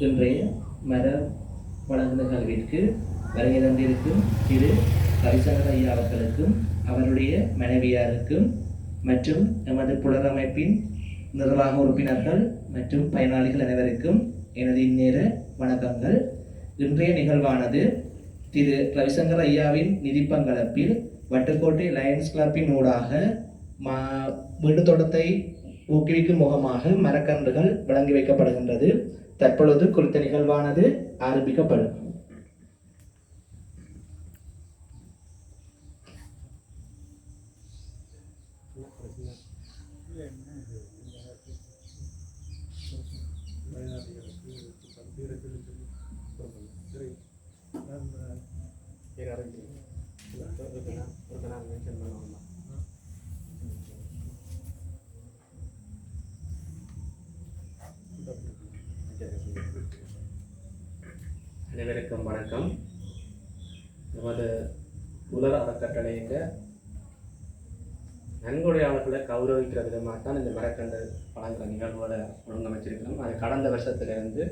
இன்றைய மர வழங்கு நிகழ்விற்கு வருகை தந்திருக்கும் திரு ரவிசங்கர் ஐயா அவர்களுக்கும் அவருடைய மனைவியாருக்கும் மற்றும் எமது புலரமைப்பின் நிர்வாக உறுப்பினர்கள் மற்றும் பயனாளிகள் அனைவருக்கும் எனது இந்நேர வணக்கங்கள். இன்றைய நிகழ்வானது திரு ரவிசங்கர் ஐயாவின் நிதிப்பங்களப்பில் வட்டுக்கோட்டை லயன்ஸ் கிளப்பின் ஊடாக மா வீடு தோட்டத்தை ஊக்குவிக்கும் முகமாக மரக்கன்றுகள் வழங்கி வைக்கப்படுகின்றது. தற்பொழுது குறித்த நிகழ்வானது ஆரம்பிக்கப்படும். அனைவருக்கும் வணக்கம். நமது உலர் அறக்கட்டளைங்க நன்கொடையாளர்களை கௌரவிக்கிற விதமாக தான் இந்த மரக்கண்டு வழங்குற நிகழ்வுகளை ஒழுங்கமைச்சிருக்கிறோம். அது கடந்த வருஷத்துலேருந்து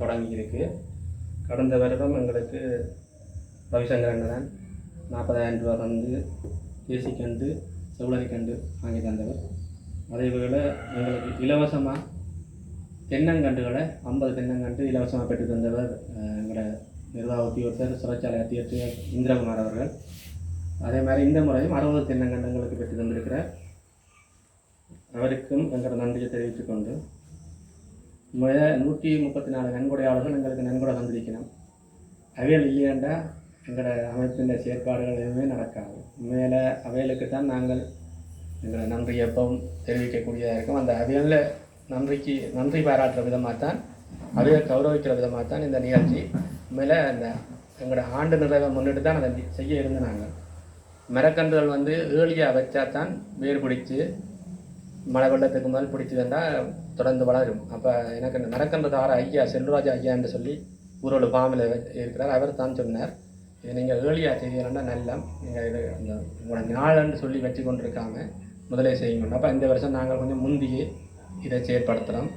தொடங்கி இருக்கு கடந்த வருடம் எங்களுக்கு ரவிசங்கர் அண்ணன் நாற்பதாயிரம் ரூபா வந்து தேசிக்கண்டு கண்டு வாங்கி தந்தவர். அதேபோல் எங்களுக்கு இலவசமாக தென்னங்கன்றுகளை ஐம்பது தென்னங்கன்று இலவசமாக பெற்று தந்தவர் எங்களோட நிர்வாக உத்தியோகத்தர் சிறைச்சாலை அத்தியட்சர் இந்திரகுமார் அவர்கள். அதே மாதிரி இந்த முறையும் அறுபது தென்னங்கன்றுங்களுக்கு பெற்று தந்திருக்கிறார். அவருக்கும் எங்களோட நன்றியை தெரிவித்துக் கொண்டு முத நூற்றி முப்பத்தி நாலு நன்கொடையாளர்கள் எங்களுக்கு நன்கொடை தந்திருக்கணும் அவைகள் இல்லையாண்டா எங்களோட அமைப்பின் செயற்பாடுகள் எதுவுமே நடக்காது. மேலே அவைகளுக்கு தான் நாங்கள் எங்களை நன்றி எப்பவும் தெரிவிக்கக்கூடியதாக இருக்கும். அந்த அவைகளில் நன்றிக்கு நன்றி பாராட்டுற விதமாக தான் அவையை கௌரவிக்கிற விதமாக தான் இந்த நிகழ்ச்சி. உண்மையில் அந்த எங்களோட ஆண்டு நிறைவை முன்னிட்டு தான் அதை செய்ய இருந்து நாங்கள் மரக்கன்றுகள் வந்து ஏழியாக வச்சா தான் வேர் பிடிச்சி மழை வெள்ளத்துக்கு மேல் பிடிச்சி வந்தால் தொடர்ந்து வளரும். அப்போ எனக்கு இந்த மரக்கன்று தார ஐயா செல்வராஜ் ஐயா என்று சொல்லி ஊரோட ஃபார்மில் இருக்கிறார். அவர் தான் சொன்னார் இது நீங்கள் ஏழியாக செய்யணும்னா நல்லா நீங்கள் இது அந்த உங்களோட நாளன்னு சொல்லி வச்சு கொண்டு இருக்காம முதலே செய்யுங்க. அப்போ இந்த வருஷம் நாங்கள் கொஞ்சம் முந்தியே இதை செயற்படுத்துகிறோம்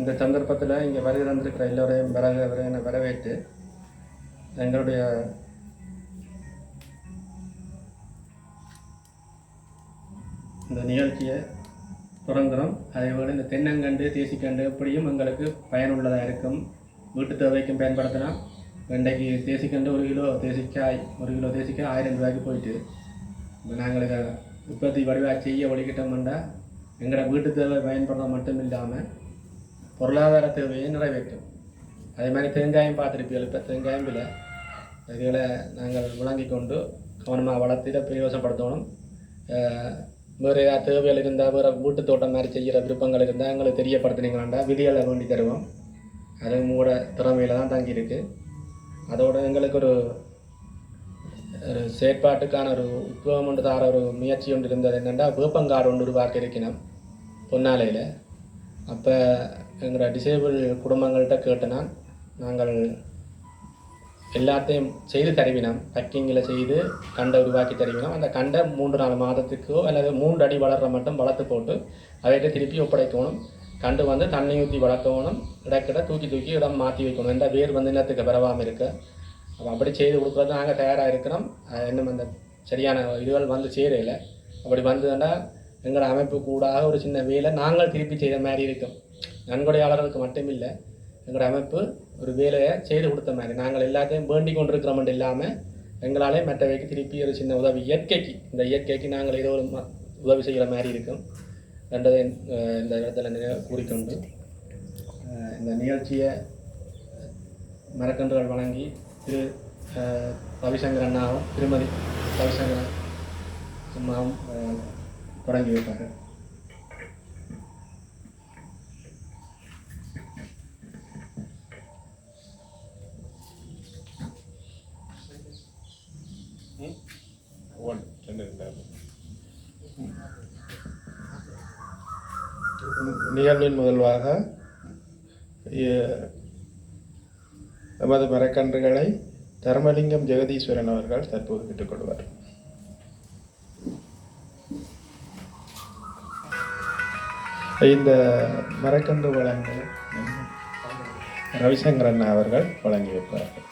இந்த சந்தர்ப்பத்தில் இங்கே வருகை தந்திருக்கிற எல்லோரையும் வரக வர வரவேற்று எங்களுடைய இந்த நிகழ்ச்சியை தொடங்குகிறோம் அதேபோல் இந்த தென்னங்கண்டு தேசிக்கண்டு எப்படியும் எங்களுக்கு பயனுள்ளதாக இருக்கும். வீட்டு தேவைக்கும் பயன்படுத்தலாம். வெண்டைக்கு தேசிக்கண்டு ஒரு கிலோ தேசிக்காய் ஒரு கிலோ தேசிக்காய் ஆயிரம் ரூபாய்க்கு போயிட்டு இப்போ நாங்கள் உற்பத்தி வடிவாக செய்ய ஒழிக்கிட்டோம்னா எங்களோட வீட்டு தேவை பயன்படுறது மட்டும் இல்லாமல் பொருளாதார தேவையை நிறைவேற்றும். அதே மாதிரி தேங்காயும் பார்த்துருப்பீர்கள். இப்போ தேங்காயும் விலை இதுகளை நாங்கள் விளங்கி கொண்டு கவனமாக வளர்த்து பிரயோசனப்படுத்தணும். வேறு ஏதாவது தேவைகள் இருந்தால் வேறு வீட்டு தோட்டம் மாதிரி செய்கிற விருப்பங்கள் இருந்தால் எங்களுக்கு தெரியப்படுத்தினீங்களாண்டா விதிகளை வேண்டி தருவோம். அது உங்களோட திறமையில் தான் தங்கியிருக்கு. அதோட எங்களுக்கு ஒரு ஒரு செயற்பாட்டுக்கான ஒரு உத்வேகம் ஒன்று தார ஒரு முயற்சி ஒன்று இருந்தது. என்னென்னா வேப்பங்காடு ஒன்று உருவாக்க இருக்கணும் பொன்னாலையில். அப்போ எங்களோட டிசேபிள் குடும்பங்கள்கிட்ட கேட்டனா நாங்கள் எல்லாத்தையும் செய்து தருவினோம். பக்கிங்கில் செய்து கண்டை உருவாக்கி தருவினோம். அந்த கண்டை மூன்று நாலு மாதத்துக்கோ அல்லது மூன்று அடி வளர்ற மட்டும் வளர்த்து போட்டு அவைகிட்ட திருப்பி ஒப்படைக்கணும். கண்டு வந்து தண்ணி ஊற்றி வளர்க்கணும். இடக்கிட தூக்கி தூக்கி இடம் மாற்றி வைக்கணும். எந்த வேர் வந்து நிலத்துக்கு பரவாமல் இருக்க. அப்போ அப்படி செய்து கொடுக்குறது நாங்கள் தயாராக இருக்கிறோம். அது இன்னும் அந்த சரியான இதுகள் வந்து சேரையில் அப்படி வந்ததுன்னா எங்களோட அமைப்பு கூடாக ஒரு சின்ன வேலை நாங்கள் திருப்பி செய்த மாதிரி இருக்கும். நன்கொடையாளர்களுக்கு மட்டும் இல்லை எங்களோட அமைப்பு ஒரு வேலையை செய்து கொடுத்த மாதிரி. நாங்கள் எல்லாத்தையும் வேண்டி கொண்டிருக்கிறோம் இல்லாமல் எங்களாலே மற்றவைக்கு திருப்பி ஒரு சின்ன உதவி. இயற்கைக்கு இந்த இயற்கைக்கு நாங்கள் ஏதோ ஒரு உதவி செய்கிற மாதிரி இருக்கும். ரெண்டதை இந்த இடத்துல நினை- கூறிக்கொண்டு இந்த நிகழ்ச்சியை மரக்கன்றுகள் வழங்கி திரு ரவிசங்கர் அண்ணாவும் திருமதி ரவிசங்கர் அம்மாவும் தொடங்கி வைப்பாங்க நிகழ்வின் முதல்வாக எமது மரக்கன்றுகளை தர்மலிங்கம் ஜெகதீஸ்வரன் அவர்கள் தற்போது பெற்றுக்கொள்வார் இந்த மரக்கன்று வழங்க ரவிசங்கரன் அவர்கள் வழங்கி வைப்பார்கள்.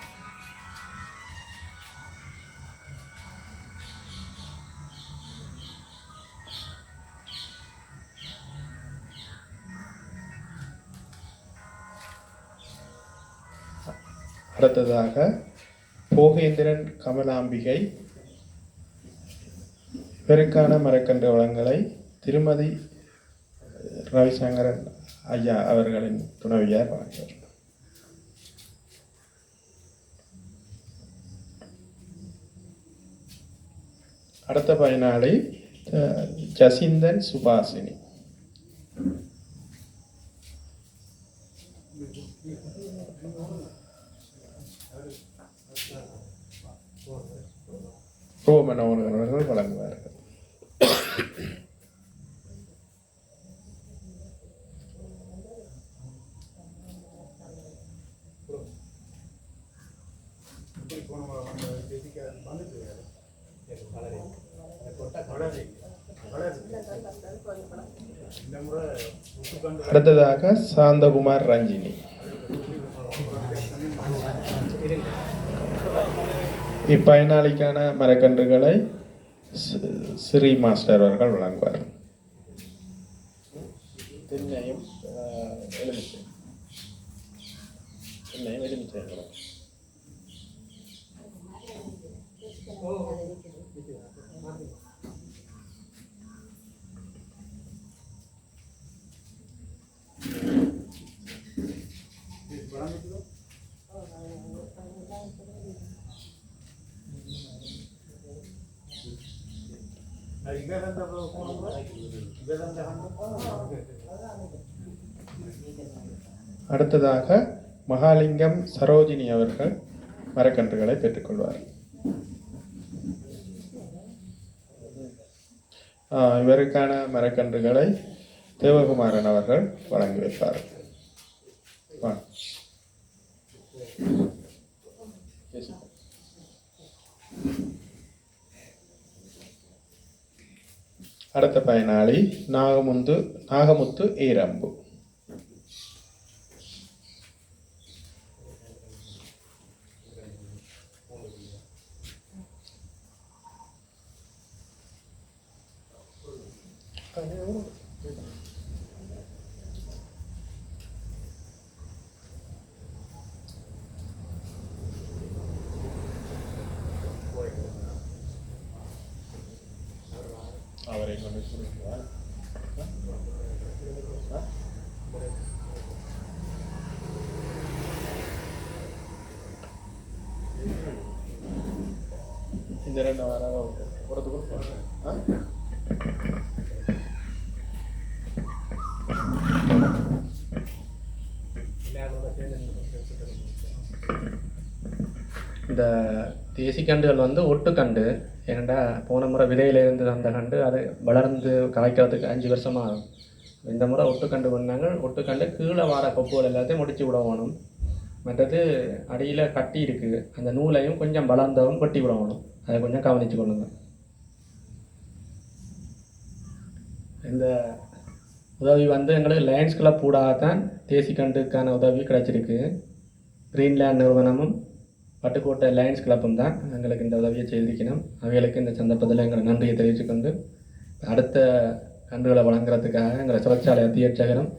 அடுத்ததாக போகேந்திரன் கமலாம்பிகை பெருக்கான மரக்கன்று வளங்களை திருமதி ரவிசங்கரன் ஐயா அவர்களின் துணைவியார் வழங்கினார். அடுத்த பயனாளி அஹ், ஜசிந்தன் சுபாசினி. ரோமனோகன் அவர்கள் வழங்குவார்கள் அடுத்ததாக சாந்தகுமார் ரஞ்சினி இப்பயனாளிக்கான மரக்கன்றுகளை ஸ்ரீ மாஸ்டர் அவர்கள் வழங்குவார். தென்னையும் எலுமிச்சை. தென்னையும் எலுமிச்சை. அடுத்ததாக மகாலிங்கம் சரோஜினி அவர்கள் மரக்கன்றுகளை பெற்றுக்கொள்வார். ஆ, இவருக்கான மரக்கன்றுகளை தேவகுமாரன் அவர்கள் வழங்கி வைப்பார். வா. அடுத்த பயனாளி நாகமுந்து நாகமுத்து ஏரம்பு அவரை கொண்டு கொடுக்கிறார் இந்த ரெண்டு வாரம் ஒருத்து கொடுப்பாங்க இந்த தேசிக்கண்டுகள் வந்து ஒட்டுக்கண்டு. ஏன்டா போன முறை விதையில இருந்து அந்த கண்டு அது வளர்ந்து காய்க்கிறதுக்கு அஞ்சு வருஷமாக ஆகும். இந்த முறை ஒட்டுக்கண்டு பண்ணாங்க ஒட்டுக்கண்டு கீழே வார கொப்புகள் எல்லாத்தையும் முடிச்சு விடணும் மற்றது அடியில் கட்டி இருக்குது அந்த நூலையும் கொஞ்சம் வளர்ந்தவும் கொட்டி விடணும் அதை கொஞ்சம் கவனித்து கொள்ளுங்க. இந்த உதவி வந்து எங்களுக்கு லயன்ஸ் கிளப் ஊடாக தான் தேசிக்கண்டுக்கான உதவி கிடைச்சிருக்கு. கிரீன்லேண்ட் நிறுவனமும் பட்டுக்கோட்டை லயன்ஸ் கிளப்பும் தான். எங்களுக்கு இந்த உதவியை செய்திருக்கணும். அவைகளுக்கு இந்த சந்தர்ப்பத்தில் எங்களை நன்றியை தெரிவித்துக்கொண்டு அடுத்த கன்றுகளை வழங்குறதுக்காக எங்களை சுழற்சாலை அத்தியட்சகரும்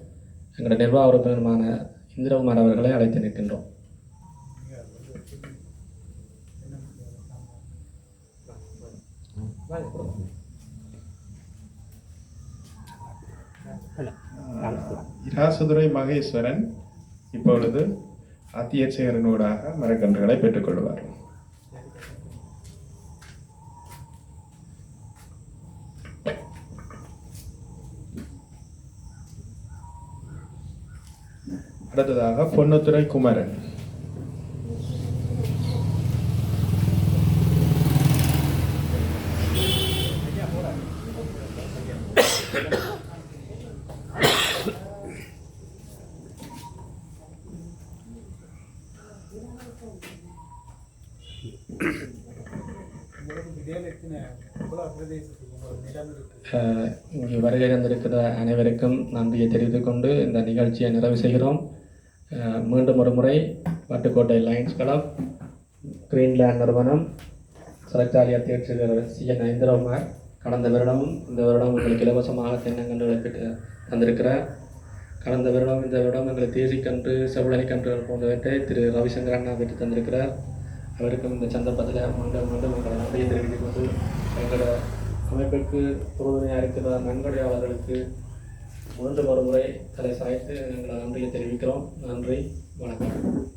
எங்களோட நிர்வாக உறுப்பினருமான இந்திரகுமார் அவர்களை அழைத்து நிற்கின்றோம். இராசுதுரை மகேஸ்வரன் இப்பொழுது அத்தியட்சகரனூடாக மரக்கன்றுகளை பெற்றுக்கொள்வார். அடுத்ததாக பொன்னுத்துறை குமரன் அஹ் இங்கு வருகை தந்திருக்கிற அனைவருக்கும் நன்றியை தெரிவித்துக் கொண்டு இந்த நிகழ்ச்சியை நிறைவு செய்கிறோம். மீண்டும் ஒரு முறை பட்டுக்கோட்டை லயன்ஸ் கிளப் கிரீன்லேண்ட் நிறுவனம் சிறைச்சாலை அத்தியட்சகர் சி. என். ஐந்திரகுமார் கடந்த வருடமும் இந்த வருடம் உங்களுக்கு இலவசமாக தென்னங்கன்று பெற்று தந்திருக்கிறார். கடந்த வருடம் இந்த வருடம் எங்களுக்கு தேசிக்கன்று செவ்வழனி கன்றுகள் போன்றவற்றை திரு. ரவிசங்கர் அண்ணா பெற்று தந்திருக்கிறார். அவருக்கும் இந்த சந்தர்ப்பத்தில் மீண்டும் மீண்டும் எங்களை நன்றியை தெரிவித்துக் கொண்டு எங்களோட அமைப்பிற்கு உறுதுணையாக இருக்கிற நன்கொடையாளர்களுக்கு மூன்று மறுமுறை தலை சாய்த்து எங்கள் நன்றியை தெரிவிக்கிறோம். நன்றி. வணக்கம்.